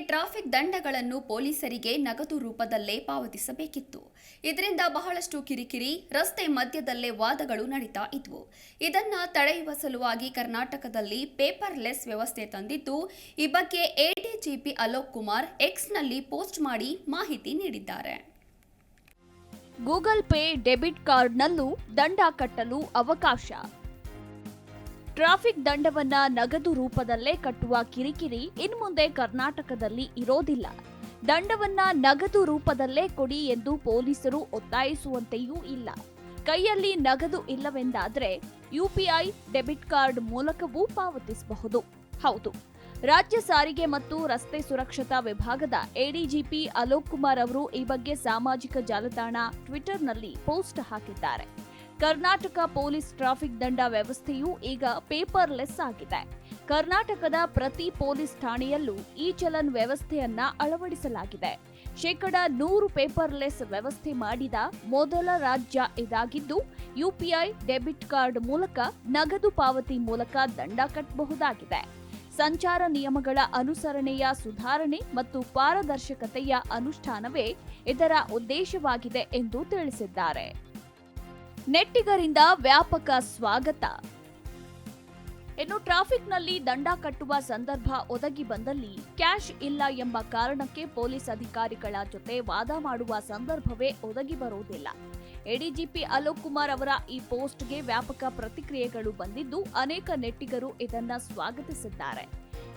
Traffic ದಂಡಗಳನ್ನು ಪೊಲೀಸರಿಗೆ ನಗದು ರೂಪದಲ್ಲೇ ಪಾವತಿಸಬೇಕಿತ್ತು. ಇದರಿಂದ ಬಹಳಷ್ಟು ಕಿರಿಕಿರಿ, ರಸ್ತೆ ಮಧ್ಯದಲ್ಲೇ ವಾದಗಳು ನಡೀತಾ ಇದ್ವು. ಇದನ್ನ ತಡೆಯುವ ಸಲುವಾಗಿ ಕರ್ನಾಟಕದಲ್ಲಿ ಪೇಪರ್ಲೆಸ್ ವ್ಯವಸ್ಥೆ ತಂದಿದ್ದು, ಈ ಬಗ್ಗೆ ಎಡಿಜಿಪಿ ಅಲೋಕ್ ಕುಮಾರ್ ಎಕ್ಸ್ನಲ್ಲಿ ಪೋಸ್ಟ್ ಮಾಡಿ ಮಾಹಿತಿ ನೀಡಿದ್ದಾರೆ. ಗೂಗಲ್ ಪೇ, ಡೆಬಿಟ್ ಕಾರ್ಡ್ನಲ್ಲೂ ದಂಡ ಕಟ್ಟಲು ಅವಕಾಶ. ಟ್ರಾಫಿಕ್ ದಂಡವನ್ನ ನಗದು ರೂಪದಲ್ಲೇ ಕಟ್ಟುವ ಕಿರಿಕಿರಿ ಇನ್ಮುಂದೆ ಕರ್ನಾಟಕದಲ್ಲಿ ಇರೋದಿಲ್ಲ. ದಂಡವನ್ನ ನಗದು ರೂಪದಲ್ಲೇ ಕೊಡಿ ಎಂದು ಪೊಲೀಸರು ಒತ್ತಾಯಿಸುವಂತೆಯೂ ಇಲ್ಲ. ಕೈಯಲ್ಲಿ ನಗದು ಇಲ್ಲವೆಂದಾದರೆ ಯುಪಿಐ ಡೆಬಿಟ್ ಕಾರ್ಡ್ ಮೂಲಕವೂ ಪಾವತಿಸಬಹುದು. ಹೌದು. ರಾಜ್ಯ ಸಾರಿಗೆ ಮತ್ತು ರಸ್ತೆ ಸುರಕ್ಷತಾ ವಿಭಾಗದ ಎಡಿಜಿಪಿ ಅಲೋಕ್ ಕುಮಾರ್ ಅವರು ಈ ಬಗ್ಗೆ ಸಾಮಾಜಿಕ ಜಾಲತಾಣ ಟ್ವಿಟರ್ನಲ್ಲಿ ಪೋಸ್ಟ್ ಹಾಕಿದ್ದಾರೆ. ಕರ್ನಾಟಕ ಪೊಲೀಸ್ ಟ್ರಾಫಿಕ್ ದಂಡ ವ್ಯವಸ್ಥೆಯು ಈಗ ಪೇಪರ್ಲೆಸ್ ಆಗಿದೆ. ಕರ್ನಾಟಕದ ಪ್ರತಿ ಪೊಲೀಸ್ ಠಾಣೆಯಲ್ಲೂ ಈ ಚಲನ್ ವ್ಯವಸ್ಥೆಯನ್ನ ಅಳವಡಿಸಲಾಗಿದೆ. ಶೇಕಡ ನೂರು ಪೇಪರ್ಲೆಸ್ ವ್ಯವಸ್ಥೆ ಮಾಡಿದ ಮೊದಲ ರಾಜ್ಯ ಇದಾಗಿದ್ದು ಯುಪಿಐ ಡೆಬಿಟ್ ಕಾರ್ಡ್ ಮೂಲಕ ನಗದು ಪಾವತಿ ಮೂಲಕ ದಂಡ ಕಟ್ಟಬಹುದಾಗಿದೆ ಸಂಚಾರ ನಿಯಮಗಳ ಅನುಸರಣೆಯ ಸುಧಾರಣೆ ಮತ್ತು ಪಾರದರ್ಶಕತೆಯ ಅನುಷ್ಠಾನವೇ ಇದರ ಉದ್ದೇಶವಾಗಿದೆ ಎಂದು ತಿಳಿಸಿದ್ದಾರೆ. ನೆಟ್ಟಿಗರಿಂದ ವ್ಯಾಪಕ ಸ್ವಾಗತ. ಇನ್ನು ಟ್ರಾಫಿಕ್ನಲ್ಲಿ ದಂಡ ಕಟ್ಟುವ ಸಂದರ್ಭ ಒದಗಿ ಬಂದಲ್ಲಿ ಕ್ಯಾಶ್ ಇಲ್ಲ ಎಂಬ ಕಾರಣಕ್ಕೆ ಪೊಲೀಸ್ ಅಧಿಕಾರಿಗಳ ಜೊತೆ ವಾದ ಮಾಡುವ ಸಂದರ್ಭವೇ ಒದಗಿ ಬರುವುದಿಲ್ಲ. ಎಡಿಜಿಪಿ ಅಲೋಕ್ ಕುಮಾರ್ ಅವರ ಈ ಪೋಸ್ಟ್ಗೆ ವ್ಯಾಪಕ ಪ್ರತಿಕ್ರಿಯೆಗಳು ಬಂದಿದ್ದು, ಅನೇಕ ನೆಟ್ಟಿಗರು ಇದನ್ನ ಸ್ವಾಗತಿಸಿದ್ದಾರೆ.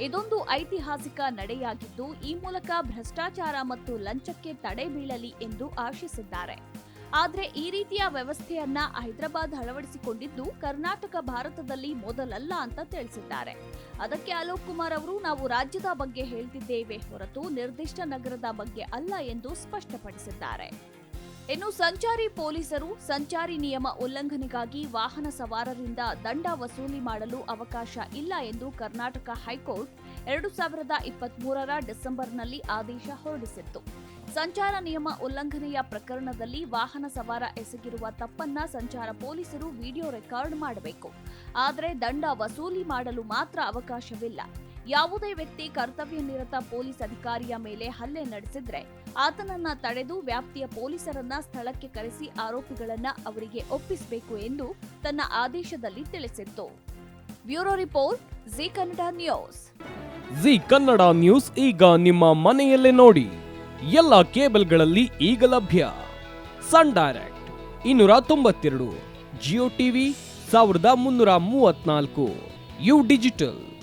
ಇದೊಂದು ಐತಿಹಾಸಿಕ ನಡೆಯಾಗಿದ್ದು, ಈ ಮೂಲಕ ಭ್ರಷ್ಟಾಚಾರ ಮತ್ತು ಲಂಚಕ್ಕೆ ತಡೆ ಬೀಳಲಿ ಎಂದು ಆಶಿಸಿದ್ದಾರೆ. ಆದ್ರೆ ಈ ರೀತಿಯ ವ್ಯವಸ್ಥೆಯನ್ನ ಹೈದರಾಬಾದ್ ಅಳವಡಿಸಿಕೊಂಡಿದ್ದು ಕರ್ನಾಟಕ ಭಾರತದಲ್ಲಿ ಮೊದಲಲ್ಲ ಅಂತ ತಿಳಿಸಿದ್ದಾರೆ. ಅದಕ್ಕೆ ಅಲೋಕ್ ಕುಮಾರ್ ಅವರು ನಾವು ರಾಜ್ಯದ ಬಗ್ಗೆ ಹೇಳ್ತಿದ್ದೇವೆ ಹೊರತು ನಿರ್ದಿಷ್ಟ ನಗರದ ಬಗ್ಗೆ ಅಲ್ಲ ಎಂದು ಸ್ಪಷ್ಟಪಡಿಸಿದ್ದಾರೆ. ಇನ್ನು ಸಂಚಾರಿ ಪೊಲೀಸರು ಸಂಚಾರಿ ನಿಯಮ ಉಲ್ಲಂಘನೆಗಾಗಿ ವಾಹನ ಸವಾರರಿಂದ ದಂಡ ವಸೂಲಿ ಮಾಡಲು ಅವಕಾಶ ಇಲ್ಲ ಎಂದು ಕರ್ನಾಟಕ ಹೈಕೋರ್ಟ್ ಎರಡು ಸಾವಿರದ ಇಪ್ಪತ್ಮೂರರ ಡಿಸೆಂಬರ್ನಲ್ಲಿ ಆದೇಶ ಹೊರಡಿಸಿತ್ತು. ಸಂಚಾರ ನಿಯಮ ಉಲ್ಲಂಘನೆಯ ಪ್ರಕರಣದಲ್ಲಿ ವಾಹನ ಸವಾರ ಎಸಗಿರುವ ತಪ್ಪನ್ನ ಸಂಚಾರ ಪೊಲೀಸರು ವಿಡಿಯೋ ರೆಕಾರ್ಡ್ ಮಾಡಬೇಕು. ಆದರೆ ದಂಡ ವಸೂಲಿ ಮಾಡಲು ಮಾತ್ರ ಅವಕಾಶವಿಲ್ಲ. ಯಾವುದೇ ವ್ಯಕ್ತಿ ಕರ್ತವ್ಯ ನಿರತ ಪೊಲೀಸ್ ಅಧಿಕಾರಿಯ ಮೇಲೆ ಹಲ್ಲೆ ನಡೆಸಿದ್ರೆ ಆತನನ್ನ ತಡೆದು ವ್ಯಾಪ್ತಿಯ ಪೊಲೀಸರನ್ನ ಸ್ಥಳಕ್ಕೆ ಕರೆಸಿ ಆರೋಪಿಗಳನ್ನ ಅವರಿಗೆ ಒಪ್ಪಿಸಬೇಕು ಎಂದು ತನ್ನ ಆದೇಶದಲ್ಲಿ ತಿಳಿಸಿತ್ತು. Bureau report, Zee Kannada news. Zee Kannada news ಈಗ ನಿಮ್ಮ ಮನೆಯಲ್ಲೇ ನೋಡಿ. ಎಲ್ಲ ಕೇಬಲ್ಗಳಲ್ಲಿ ಈಗ ಲಭ್ಯ. ಸನ್ ಡೈರೆಕ್ಟ್ ಇನ್ನೂರ ತೊಂಬತ್ತೆರಡು, ಜಿಯೋ ಟಿವಿ ಸಾವಿರದ ಮುನ್ನೂರ ಮೂವತ್ನಾಲ್ಕು ಯು ಡಿಜಿಟಲ್.